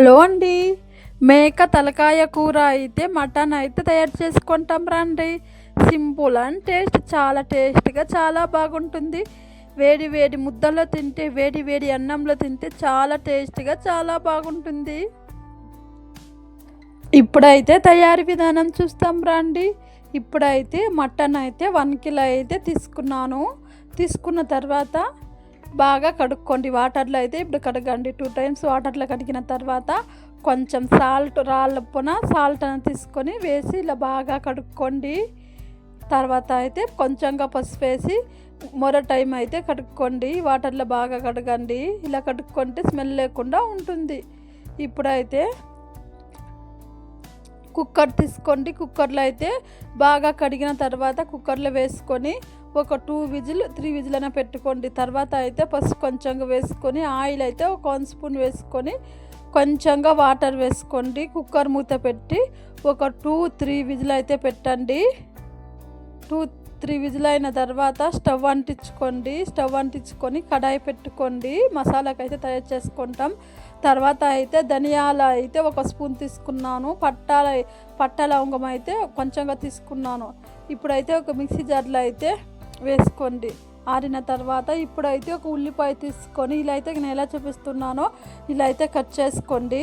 Hello అండి. మేక తలకాయ కూర అయితే మటన్ అయితే తయారు చేసుకుంటాం రండి. సింపుల్ అండ్ టేస్ట్ చాలా టేస్ట్గా చాలా బాగుంటుంది. వేడి వేడి ముద్దలో తింటే వేడి వేడి అన్నంలో తింటే చాలా టేస్ట్గా చాలా బాగుంటుంది. ఇప్పుడైతే తయారీ విధానం చూస్తాం రండి. ఇప్పుడైతే మటన్ అయితే వన్ కిలో అయితే తీసుకున్నాను. తీసుకున్న తర్వాత బాగా కడుక్కోండి. వాటర్లో అయితే ఇప్పుడు కడగండి. టూ టైమ్స్ వాటర్లో కడిగిన తర్వాత కొంచెం సాల్ట్ రాళ్ళప్పున సాల్ట్ అని తీసుకొని వేసి ఇలా బాగా కడుక్కోండి. తర్వాత అయితే కొంచెంగా పసుపు వేసి మరో టైం అయితే కడుక్కోండి. వాటర్లో బాగా కడగండి. ఇలా కడుక్కుంటే స్మెల్ లేకుండా ఉంటుంది. ఇప్పుడైతే కుక్కర్ తీసుకోండి. కుక్కర్లో అయితే బాగా కడిగిన తర్వాత కుక్కర్లో వేసుకొని ఒక టూ విజిల్ త్రీ విజిల్ అయినా పెట్టుకోండి. తర్వాత అయితే పసుపు కొంచెంగా వేసుకొని ఆయిల్ అయితే ఒక వన్ స్పూన్ వేసుకొని కొంచెంగా వాటర్ వేసుకోండి. కుక్కర్ మూత పెట్టి ఒక టూ త్రీ విజిల్ అయితే పెట్టండి. టూ త్రీ విజిల్ అయిన తర్వాత స్టవ్ అంటించుకోండి. స్టవ్ అంటించుకొని కడాయి పెట్టుకోండి. మసాలాకి అయితే తయారు చేసుకుంటాం. తర్వాత అయితే ధనియాల అయితే ఒక స్పూన్ తీసుకున్నాను. పట్టాల పట్ట లవంగం అయితే కొంచెంగా తీసుకున్నాను. ఇప్పుడైతే ఒక మిక్సీ జార్లో అయితే వేసుకోండి. ఆరిన తర్వాత ఇప్పుడైతే ఒక ఉల్లిపాయ తీసుకొని ఇలా అయితే నేను ఎలా చూపిస్తున్నానో ఇలా అయితే కట్ చేసుకోండి.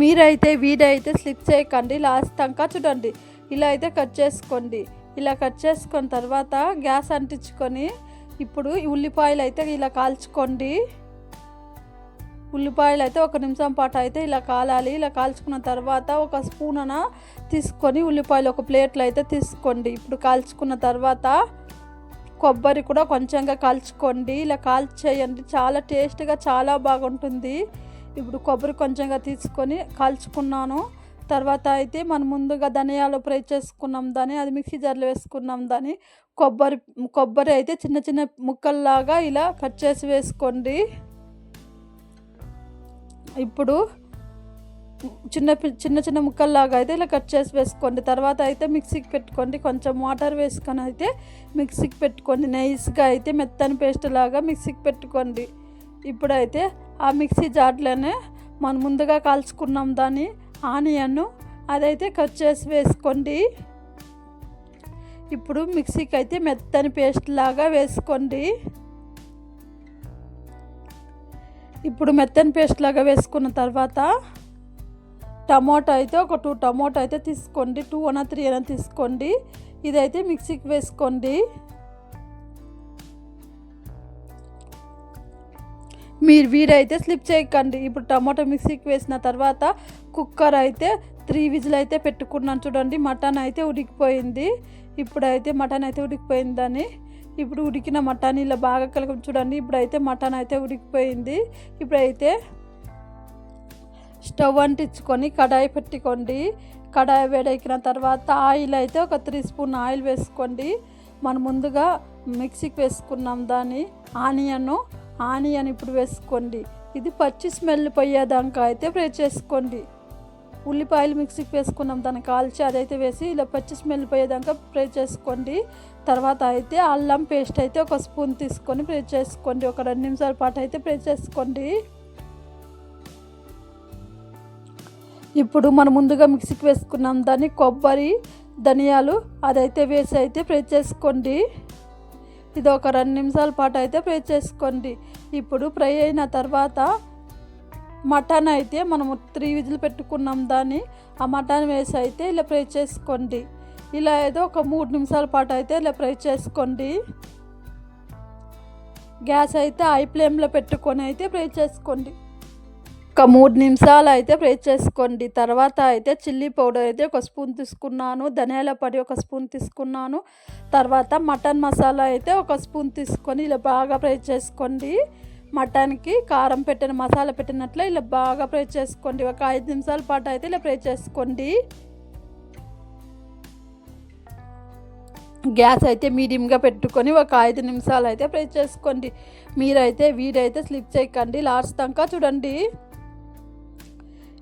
మీరైతే వీడైతే స్లిప్ చేయకండి లాస్ట్ దాకా చూడండి. ఇలా అయితే కట్ చేసుకోండి. ఇలా కట్ చేసుకున్న తర్వాత గ్యాస్ అంటించుకొని ఇప్పుడు ఉల్లిపాయలు అయితే ఇలా కాల్చుకోండి. ఉల్లిపాయలు అయితే ఒక నిమిషం పాటు అయితే ఇలా కాలాలి. ఇలా కాల్చుకున్న తర్వాత ఒక స్పూన్ అన తీసుకొని ఉల్లిపాయలు ఒక ప్లేట్లో అయితే తీసుకోండి. ఇప్పుడు కాల్చుకున్న తర్వాత కొబ్బరి కూడా కొంచెంగా కాల్చుకోండి. ఇలా కాల్చేయండి. చాలా టేస్ట్గా చాలా బాగుంటుంది. ఇప్పుడు కొబ్బరి కొంచెంగా తీసుకొని కాల్చుకున్నాను. తర్వాత అయితే మనం ముందుగా ధనియాలు ఫ్రై చేసుకున్నాం దాన్ని అది మిక్సీ జార్లో వేసుకున్నాం దాన్ని. కొబ్బరి కొబ్బరి అయితే చిన్న చిన్న ముక్కల్లాగా ఇలా కట్ చేసి వేసుకోండి. ఇప్పుడు చిన్న పి- చిన్న చిన్న ముక్కల్లాగా అయితే ఇలా కట్ చేసి వేసుకోండి. తర్వాత అయితే మిక్సీకి పెట్టుకోండి. కొంచెం వాటర్ వేసుకొని అయితే మిక్సీకి పెట్టుకోండి. నైస్గా అయితే మెత్తని పేస్ట్ లాగా మిక్సీకి పెట్టుకోండి. ఇప్పుడైతే ఆ మిక్సీ జార్లోనే మనం ముందుగా కాల్చుకున్నాం దాన్ని ఆనియన్ అదైతే కట్ చేసి వేసుకోండి. ఇప్పుడు మిక్సీకి అయితే మెత్తని పేస్ట్ లాగా వేసుకోండి. ఇప్పుడు మెత్తని పేస్ట్ లాగా వేసుకున్న తర్వాత టమోటా అయితే ఒక టూ టమోటా అయితే తీసుకోండి. టూ అన్నా త్రీ అయినా తీసుకోండి. ఇదైతే మిక్సీకి వేసుకోండి. మీరు వీడైతే స్లిప్ చేయకండి. ఇప్పుడు టమాటో మిక్సీకి వేసిన తర్వాత కుక్కర్ అయితే త్రీ విజిల్ అయితే పెట్టుకున్నాను చూడండి. మటన్ అయితే ఉడికిపోయింది. ఇప్పుడైతే మటన్ అయితే ఉడికిపోయిందని ఇప్పుడు ఉడికిన మటన్ ఇలా బాగా కలగ చూడండి ఇప్పుడైతే మటన్ అయితే ఉడికిపోయింది. ఇప్పుడైతే స్టవ్ అంటించుకొని కడాయి పెట్టుకోండి. కడాయి వేడెక్కిన తర్వాత ఆయిల్ అయితే ఒక త్రీ స్పూన్ ఆయిల్ వేసుకోండి. మనం ముందుగా మిక్సీకి వేసుకున్నాం దాన్ని. ఆనియన్ ఆనియన్ ఇప్పుడు వేసుకోండి. ఇది పచ్చి స్మెల్ పోయేదాకా అయితే ఫ్రై చేసుకోండి. ఉల్లిపాయలు మిక్సీకి వేసుకున్నాం. దాన్ని కాల్చి అదైతే వేసి ఇలా పచ్చి స్మెల్ పోయేదాకా ఫ్రై చేసుకోండి. తర్వాత అయితే అల్లం పేస్ట్ అయితే ఒక స్పూన్ తీసుకొని ఫ్రై చేసుకోండి. ఒక రెండు నిమిషాల పాటు అయితే ఫ్రై చేసుకోండి. ఇప్పుడు మనం ముందుగా మిక్సీకి వేసుకున్నాం. దాన్ని కొబ్బరి ధనియాలు అదైతే వేసి అయితే ఫ్రై చేసుకోండి. ఇది ఒక రెండు నిమిషాల పాటు అయితే ఫ్రై చేసుకోండి. ఇప్పుడు ఫ్రై అయిన తర్వాత మటన్ అయితే మనము త్రీ విజిల్ పెట్టుకున్నాం దాన్ని. ఆ మటన్ వేసి అయితే ఇలా ఫ్రై చేసుకోండి. ఇలా ఏదో ఒక మూడు నిమిషాల పాటు అయితే ఇలా ఫ్రై చేసుకోండి. గ్యాస్ అయితే హై ఫ్లేమ్లో పెట్టుకొని అయితే ఫ్రై చేసుకోండి. ఒక మూడు నిమిషాలు అయితే ఫ్రై చేసుకోండి. తర్వాత అయితే చిల్లీ పౌడర్ అయితే ఒక స్పూన్ తీసుకున్నాను. ధనియాల పొడి ఒక స్పూన్ తీసుకున్నాను. తర్వాత మటన్ మసాలా అయితే ఒక స్పూన్ తీసుకొని ఇలా బాగా ఫ్రై చేసుకోండి. మటన్కి కారం పెట్టిన మసాలా పెట్టినట్లే ఇలా బాగా ఫ్రై చేసుకోండి. ఒక ఐదు నిమిషాల పాటు అయితే ఇలా ఫ్రై చేసుకోండి. గ్యాస్ అయితే మీడియంగా పెట్టుకొని ఒక ఐదు నిమిషాలు అయితే ఫ్రై చేసుకోండి. మీరైతే వీడైతే స్లిప్ చేయకండి. లాస్ట్ దాకా చూడండి.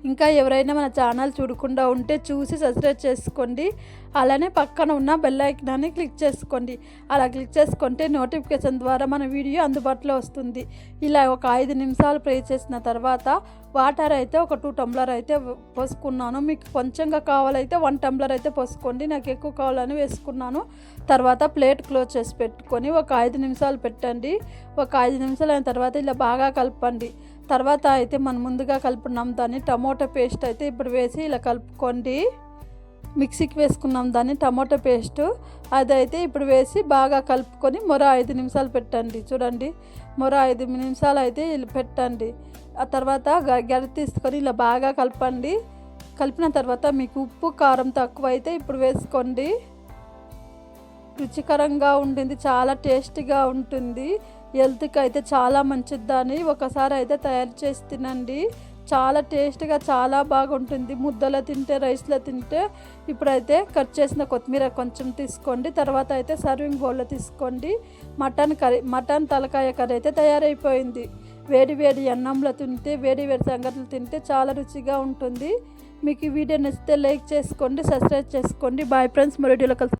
ఇంకా ఎవరైనా మన ఛానల్ చూడకుండా ఉంటే చూసి సబ్స్క్రైబ్ చేసుకోండి. అలానే పక్కన ఉన్న బెల్ ఐకాన్ని క్లిక్ చేసుకోండి. అలా క్లిక్ చేసుకుంటే నోటిఫికేషన్ ద్వారా మన వీడియో అందుబాటులో వస్తుంది. ఇలా ఒక ఐదు నిమిషాలు ప్రే చేసిన తర్వాత వాటర్ అయితే ఒక టూ టంబ్లర్ అయితే పోసుకున్నాను. మీకు కొంచెంగా కావాలైతే వన్ టంబ్లర్ అయితే పోసుకోండి. నాకు ఎక్కువ కావాలని వేసుకున్నాను. తర్వాత ప్లేట్ క్లోజ్ చేసి పెట్టుకొని ఒక ఐదు నిమిషాలు పెట్టండి. ఒక ఐదు నిమిషాలు అయిన తర్వాత ఇలా బాగా కలపండి. తర్వాత అయితే మనం ముందుగా కలుపుకున్నాం దాన్ని టమోటా పేస్ట్ అయితే ఇప్పుడు వేసి ఇలా కలుపుకోండి. మిక్సీకి వేసుకున్నాం దాన్ని టమోటా పేస్ట్. అదైతే ఇప్పుడు వేసి బాగా కలుపుకొని మరో ఐదు నిమిషాలు పెట్టండి. చూడండి మరో ఐదు నిమిషాలు అయితే ఇలా పెట్టండి. ఆ తర్వాత గ- గరి తీసుకొని ఇలా బాగా కలపండి. కలిపిన తర్వాత మీకు ఉప్పు కారం తక్కువ అయితే ఇప్పుడు వేసుకోండి. రుచికరంగా ఉంటుంది చాలా టేస్టీగా ఉంటుంది. హెల్త్కి అయితే చాలా మంచిదని ఒకసారి అయితే తయారు చేసి తినండి. చాలా టేస్ట్గా చాలా బాగుంటుంది. ముద్దలో తింటే రైస్లో తింటే ఇప్పుడైతే కట్ చేసిన కొత్తిమీర కొంచెం తీసుకోండి. తర్వాత అయితే సర్వింగ్ బౌల్లో తీసుకోండి. మటన్ కర్రీ మటన్ తలకాయ కర్రీ అయితే తయారైపోయింది. వేడి వేడి అన్నంలో తింటే వేడి వేడి సంగతులు తింటే చాలా రుచిగా ఉంటుంది. మీకు ఈ వీడియో నచ్చితే లైక్ చేసుకోండి సబ్స్క్రైబ్ చేసుకోండి. బాయ్ ఫ్రెండ్స్ మరో వీడియోలో